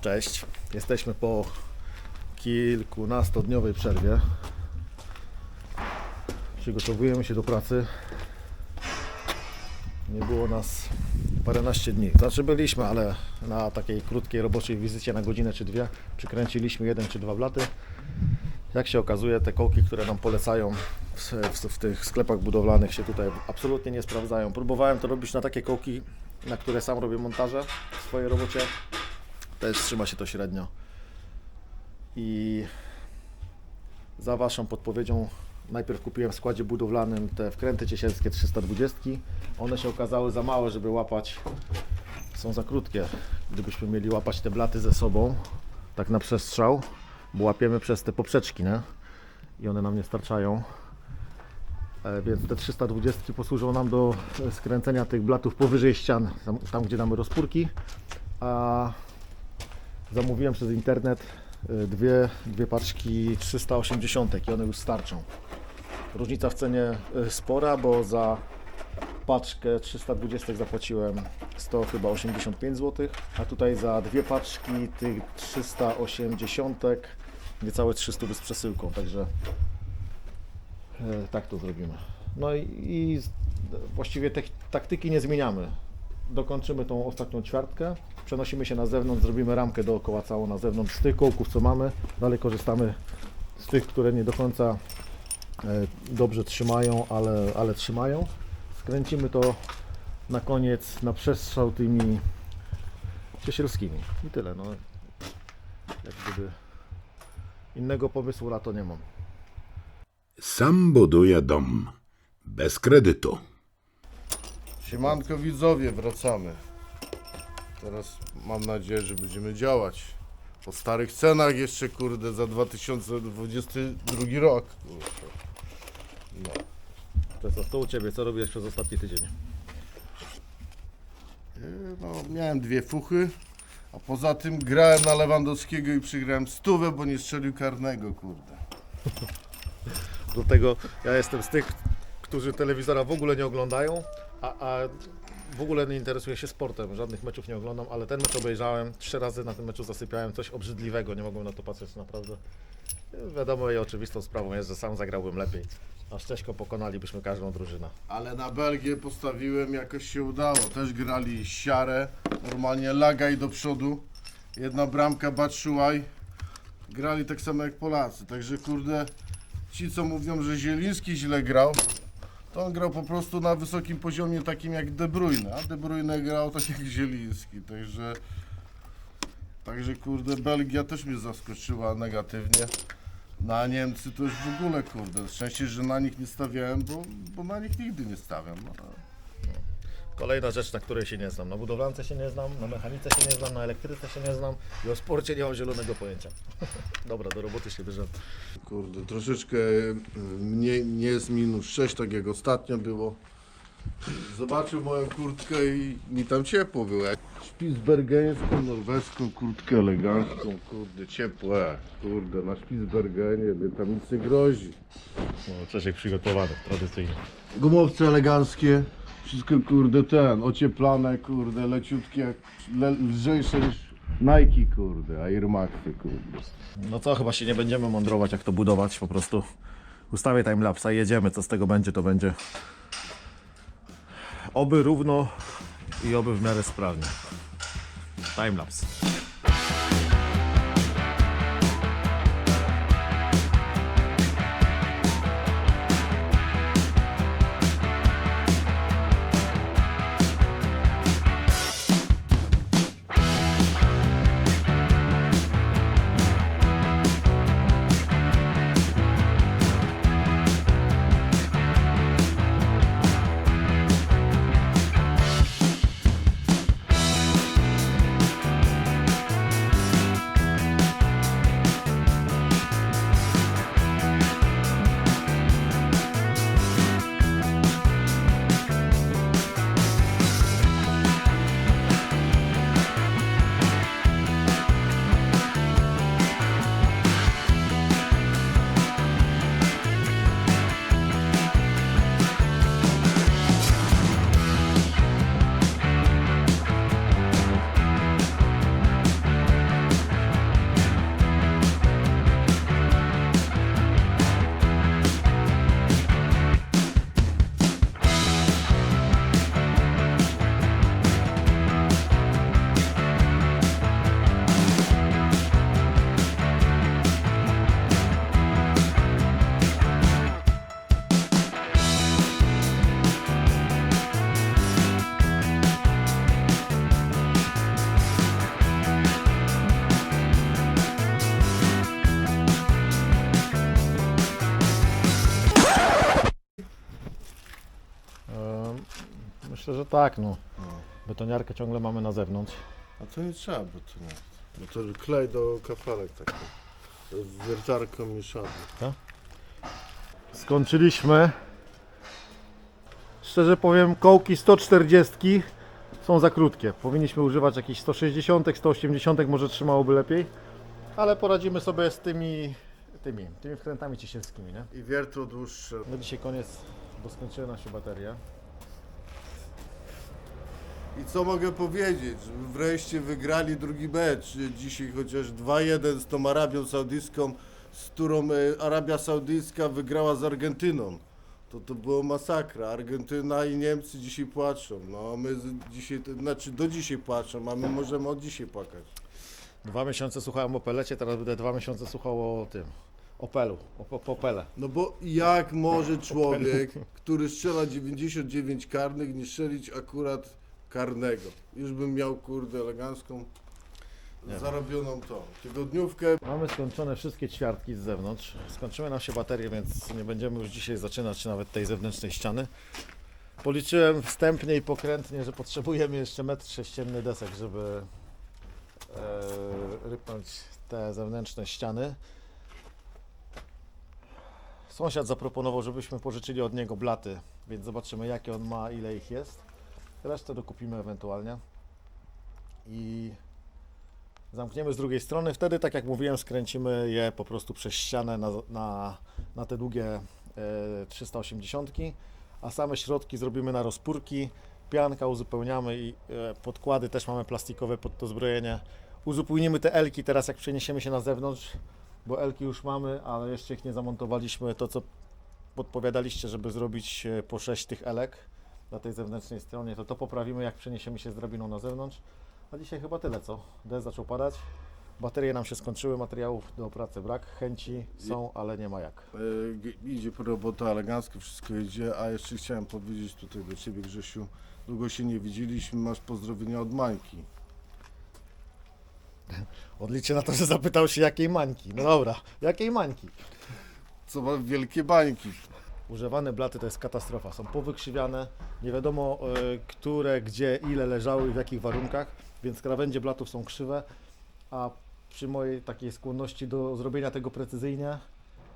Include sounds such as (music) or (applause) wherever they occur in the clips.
Cześć. Jesteśmy po kilkunastodniowej przerwie. Przygotowujemy się do pracy. Nie było nas paręnaście dni. Znaczy byliśmy, ale na takiej krótkiej roboczej wizycie na godzinę czy dwie przykręciliśmy jeden czy dwa blaty. Jak się okazuje, te kołki, które nam polecają w, w, w tych sklepach budowlanych się tutaj absolutnie nie sprawdzają. Próbowałem to robić na takie kołki, na które sam robię montaże w swojej robocie. Też trzyma się to średnio. I za Waszą podpowiedzią najpierw kupiłem w składzie budowlanym te wkręty ciesielskie 320. One się okazały za małe, żeby łapać. Są za krótkie. Gdybyśmy mieli łapać te blaty ze sobą, tak na przestrzał, bo łapiemy przez te poprzeczki, nie? I one nam nie starczają. E, Więc te 320 posłużą nam do skręcenia tych blatów powyżej ścian, tam, tam gdzie mamy rozpórki. A zamówiłem przez internet e, dwie, dwie paczki 380 i one już starczą. Różnica w cenie e, spora, bo za paczkę 320 zapłaciłem 100 chyba 85 zł, a tutaj za dwie paczki tych 380 niecałe 300 z przesyłką, także e, tak to zrobimy. No i, i właściwie te, taktyki nie zmieniamy. Dokończymy tą ostatnią ćwiartkę, przenosimy się na zewnątrz, zrobimy ramkę dookoła całą na zewnątrz z tych kołków co mamy, dalej korzystamy z tych, które nie do końca e, dobrze trzymają, ale, ale trzymają. Skręcimy to na koniec na przestrzał tymi ciesielskimi. I tyle. No. Jak gdyby innego pomysłu na to nie mam. Sam buduje dom. Bez kredytu. Siemanko widzowie, wracamy. Teraz mam nadzieję, że będziemy działać. Po starych cenach jeszcze, kurde, za 2022 rok. Kurczę. No. To co, to u Ciebie, co robiłeś przez ostatni tydzień? Yy, no, miałem dwie fuchy, a poza tym grałem na Lewandowskiego i przygrałem stówę, bo nie strzelił karnego, kurde. (laughs) Do tego ja jestem z tych, którzy telewizora w ogóle nie oglądają, a, a w ogóle nie interesuję się sportem, żadnych meczów nie oglądam, ale ten mecz obejrzałem, trzy razy na tym meczu zasypiałem, coś obrzydliwego, nie mogłem na to patrzeć naprawdę. Wiadomo i oczywistą sprawą jest, że sam zagrałbym lepiej, a Szcześko pokonalibyśmy każdą drużynę. Ale na Belgię postawiłem, jakoś się udało. Też grali siarę, normalnie lagaj do przodu. Jedna bramka Batshuayi. Grali tak samo jak Polacy. Także kurde, ci co mówią, że Zieliński źle grał, to on grał po prostu na wysokim poziomie takim jak De Bruyne. A De Bruyne grał tak jak Zieliński. Także, także kurde, Belgia też mnie zaskoczyła negatywnie. Na Niemcy to już w ogóle kurde. Szczęście, że na nich nie stawiałem, bo, bo na nich nigdy nie stawiam. No, Kolejna rzecz, na której się nie znam. Na budowlance się nie znam, na mechanice się nie znam, na elektryce się nie znam i o sporcie nie mam zielonego pojęcia. (laughs) Dobra, do roboty się bierzemy. Kurde, troszeczkę y, nie, nie jest minus 6, tak jak ostatnio było. Zobaczył moją kurtkę i mi tam ciepło było. Spitsbergeńską, norweską kurtkę elegancką, kurde, ciepłe. Kurde, na Spitsbergenie, by tam nic nie grozi. No, Czesiek przygotowany, tradycyjnie. Gumowce eleganckie, wszystko kurde ten, ocieplane, kurde, leciutkie, le, lżejsze niż Nike, kurde, Air Maxy, kurde. No co, chyba się nie będziemy mądrować, jak to budować, po prostu ustawię timelapsa i jedziemy, co z tego będzie, to będzie. Oby równo i oby w miarę sprawnie. Timelapse. Tak, no. Betoniarkę ciągle mamy na zewnątrz. A to nie trzeba, bo to nie. Bo to klej do kafelek taki. Z wiertarką mieszany. Skończyliśmy. Szczerze powiem, kołki 140 są za krótkie. Powinniśmy używać jakichś 160, 180, może trzymałoby lepiej. Ale poradzimy sobie z tymi, tymi, tymi wkrętami ciesielskimi, nie? I wiertło dłuższe. No dzisiaj koniec, bo skończyła nam się bateria. I co mogę powiedzieć? Wreszcie wygrali drugi mecz dzisiaj, chociaż 2-1 z tą Arabią Saudyjską, z którą e, Arabia Saudyjska wygrała z Argentyną. To to było masakra. Argentyna i Niemcy dzisiaj płaczą. No my dzisiaj, znaczy do dzisiaj płaczą, a my możemy od dzisiaj płakać. Dwa miesiące słuchałem o pelecie, teraz będę dwa miesiące słuchał o tym, Opelu, o Popele. No bo jak może człowiek, który strzela 99 karnych, nie strzelić akurat karnego? Już bym miał kurde elegancką, zarobioną tą tygodniówkę. Mamy skończone wszystkie ćwiartki z zewnątrz. Skończyły nam się baterie, więc nie będziemy już dzisiaj zaczynać nawet tej zewnętrznej ściany. Policzyłem wstępnie i pokrętnie, że potrzebujemy jeszcze metr sześcienny desek, żeby e, rypnąć te zewnętrzne ściany. Sąsiad zaproponował, żebyśmy pożyczyli od niego blaty, więc zobaczymy jakie on ma, ile ich jest. Resztę dokupimy ewentualnie. I zamkniemy z drugiej strony. Wtedy, tak jak mówiłem, skręcimy je po prostu przez ścianę na, na, na te długie e, 380, a same środki zrobimy na rozpórki. Pianka uzupełniamy i e, podkłady też mamy plastikowe pod to zbrojenie. Uzupełnimy te elki teraz, jak przeniesiemy się na zewnątrz, bo elki już mamy, ale jeszcze ich nie zamontowaliśmy. To, co podpowiadaliście, żeby zrobić e, po 6 tych elek na tej zewnętrznej stronie, to to poprawimy, jak przeniesiemy się z drabiną na zewnątrz. A dzisiaj chyba tyle, co? Deszcz zaczął padać. Baterie nam się skończyły, materiałów do pracy brak, chęci są, ale nie ma jak. E, idzie robota elegancko, wszystko idzie, a jeszcze chciałem powiedzieć tutaj do Ciebie Grzesiu, długo się nie widzieliśmy, masz pozdrowienia od Mańki. (laughs) Odliczę na to, że zapytał się jakiej mańki. No dobra, jakiej mańki? Co ma wielkie bańki. Używane blaty to jest katastrofa. Są powykrzywiane, nie wiadomo e, które, gdzie, ile leżały i w jakich warunkach, więc krawędzie blatów są krzywe, a przy mojej takiej skłonności do zrobienia tego precyzyjnie,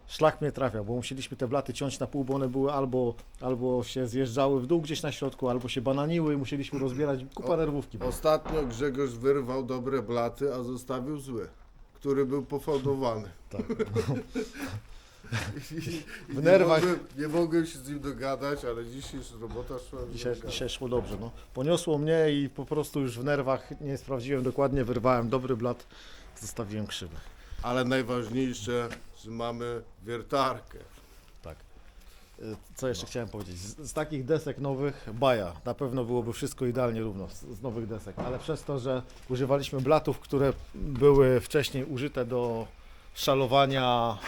szlak mnie trafia, bo musieliśmy te blaty ciąć na pół, bo one były albo, albo się zjeżdżały w dół gdzieś na środku, albo się bananiły i musieliśmy rozbierać kupa nerwówki. Ostatnio Grzegorz wyrwał dobre blaty, a zostawił złe, który był pofałdowany. Tak. (laughs) I, i W nie nerwach. Mogłem, nie mogłem się z nim dogadać, ale dzisiaj robota szła. Dzisiaj, dzisiaj szło dobrze. No. Poniosło mnie i po prostu już w nerwach nie sprawdziłem dokładnie, wyrwałem dobry blat, zostawiłem krzywy. Ale najważniejsze, że mamy wiertarkę. Tak. Y, Co jeszcze chciałem powiedzieć? Z, z takich desek nowych, baja. Na pewno byłoby wszystko idealnie równo z, z nowych desek, ale przez to, że używaliśmy blatów, które były wcześniej użyte do szalowania.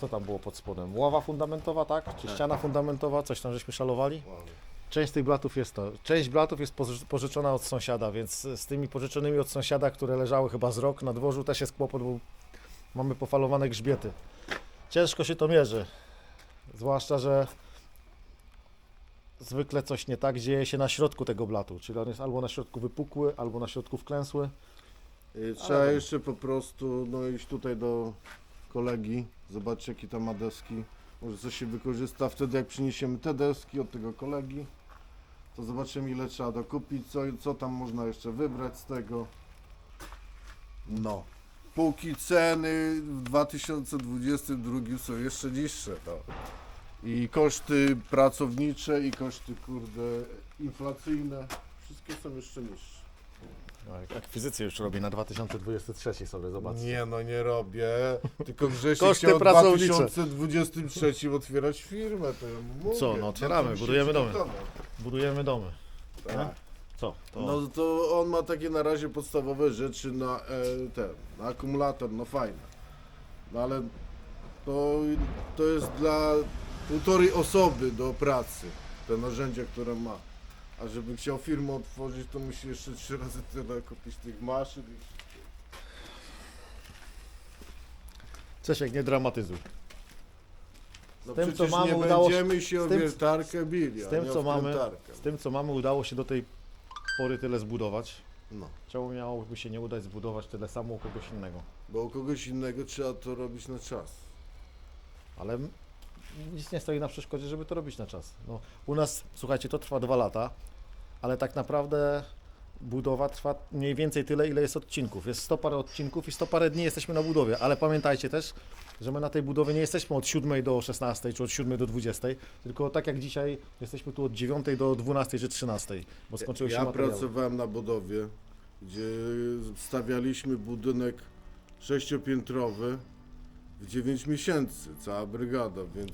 Co tam było pod spodem? Ława fundamentowa, tak? Czy ściana fundamentowa? Coś tam żeśmy szalowali? Część tych blatów jest to. Część blatów jest poży- pożyczona od sąsiada, więc z tymi pożyczonymi od sąsiada, które leżały chyba z rok na dworzu, też jest kłopot, bo mamy pofalowane grzbiety. Ciężko się to mierzy. Zwłaszcza, że zwykle coś nie tak dzieje się na środku tego blatu, czyli on jest albo na środku wypukły, albo na środku wklęsły. Y, Trzeba jeszcze po prostu no, iść tutaj do kolegi, zobaczyć jakie tam ma deski. Może coś się wykorzysta. Wtedy jak przyniesiemy te deski od tego kolegi, to zobaczymy ile trzeba dokupić, co, co tam można jeszcze wybrać z tego. No. Póki ceny w 2022 są jeszcze niższe. No. I koszty pracownicze i koszty kurde inflacyjne, wszystkie są jeszcze niższe. No, Akwizycję już robi na 2023 sobie, zobaczcie. Nie no, nie robię. Tylko Grzesiek Koszty chciał w pracownicze. 2023 otwierać firmę, to ja mówię. Co, no otwieramy, mi się budujemy domy. przygotował. Budujemy domy. Tak. Co? To No to on ma takie na razie podstawowe rzeczy na e, ten, na akumulator, no fajne. No ale to, to jest dla półtorej osoby do pracy, te narzędzia, które ma. A żeby chciał firmę otworzyć, to musi jeszcze trzy razy tyle kupić tych maszyn. Czesiek, nie dramatyzuj. No z tym, co przecież mamy, nie udało się. będziemy się z o tym- wiertarkę bili, Z a tym, nie co mamy, wkrętarkę. z tym, co mamy, udało się do tej pory tyle zbudować. No, Czemu miałoby się nie udać zbudować tyle samo u kogoś innego? bo u kogoś innego trzeba to robić na czas. Ale m- nic nie stoi na przeszkodzie, żeby to robić na czas. No, u nas, słuchajcie, to trwa dwa lata, ale tak naprawdę budowa trwa mniej więcej tyle, ile jest odcinków. Jest 100 parę odcinków i 100 parę dni jesteśmy na budowie, ale pamiętajcie też, że my na tej budowie nie jesteśmy od 7 do 16 czy od 7 do 20, tylko tak jak dzisiaj jesteśmy tu od 9 do 12 czy 13, bo skończyły się Ja materiały. pracowałem na budowie, gdzie stawialiśmy budynek sześciopiętrowy 9 miesięcy, cała brygada, więc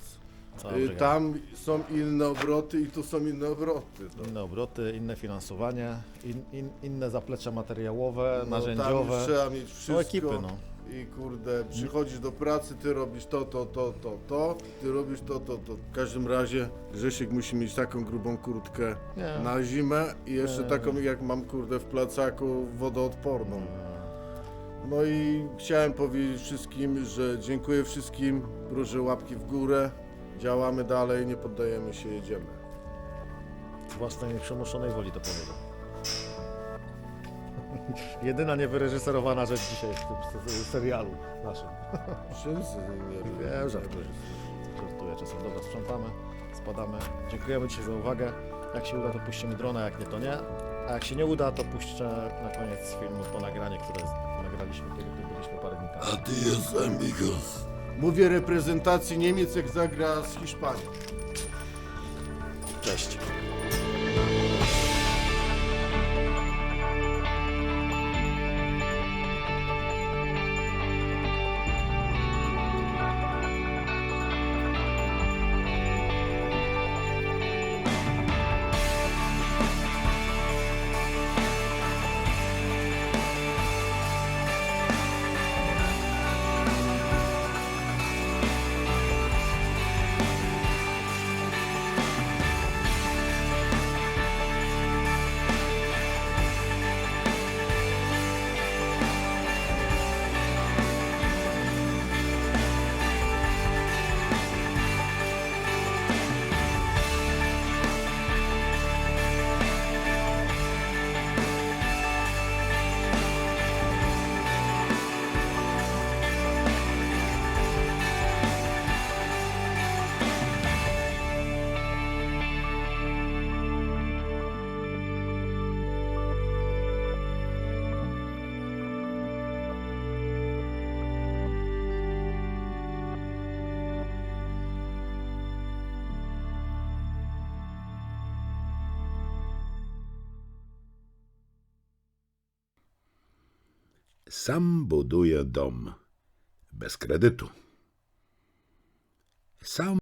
Cała y, brygada. tam są inne obroty i tu są inne obroty. No. Inne obroty, inne finansowanie, in, in, inne zaplecze materiałowe, No, Tam narzędziowe. trzeba mieć wszystko. Ekipy, no. I kurde, przychodzisz do pracy, ty robisz to, to, to, to, to, ty robisz to, to, to. W każdym razie Grzesiek musi mieć taką grubą kurtkę Nie. na zimę i jeszcze taką jak mam kurde w plecaku wodoodporną. No i chciałem powiedzieć wszystkim, że dziękuję wszystkim, proszę łapki w górę, działamy dalej, nie poddajemy się, jedziemy. Własnej nieprzemuszonej woli to powiedział. (laughs) Jedyna niewyreżyserowana rzecz dzisiaj w tym serialu naszym. (laughs) Wszyscy nie Wiem, żartuję. Żartuję czasem. Dobra, sprzątamy, spadamy. Dziękujemy Ci za uwagę. Jak się uda, to puścimy drona, jak nie, to nie. A jak się nie uda, to puszczę na koniec filmu to nagranie, które nagraliśmy, kiedy tu byliśmy parę dni temu. ty jest amigos. Mówię reprezentacji Niemiec, jak zagra z Hiszpanią. Cześć. Sam buduje dom bez kredytu. Sam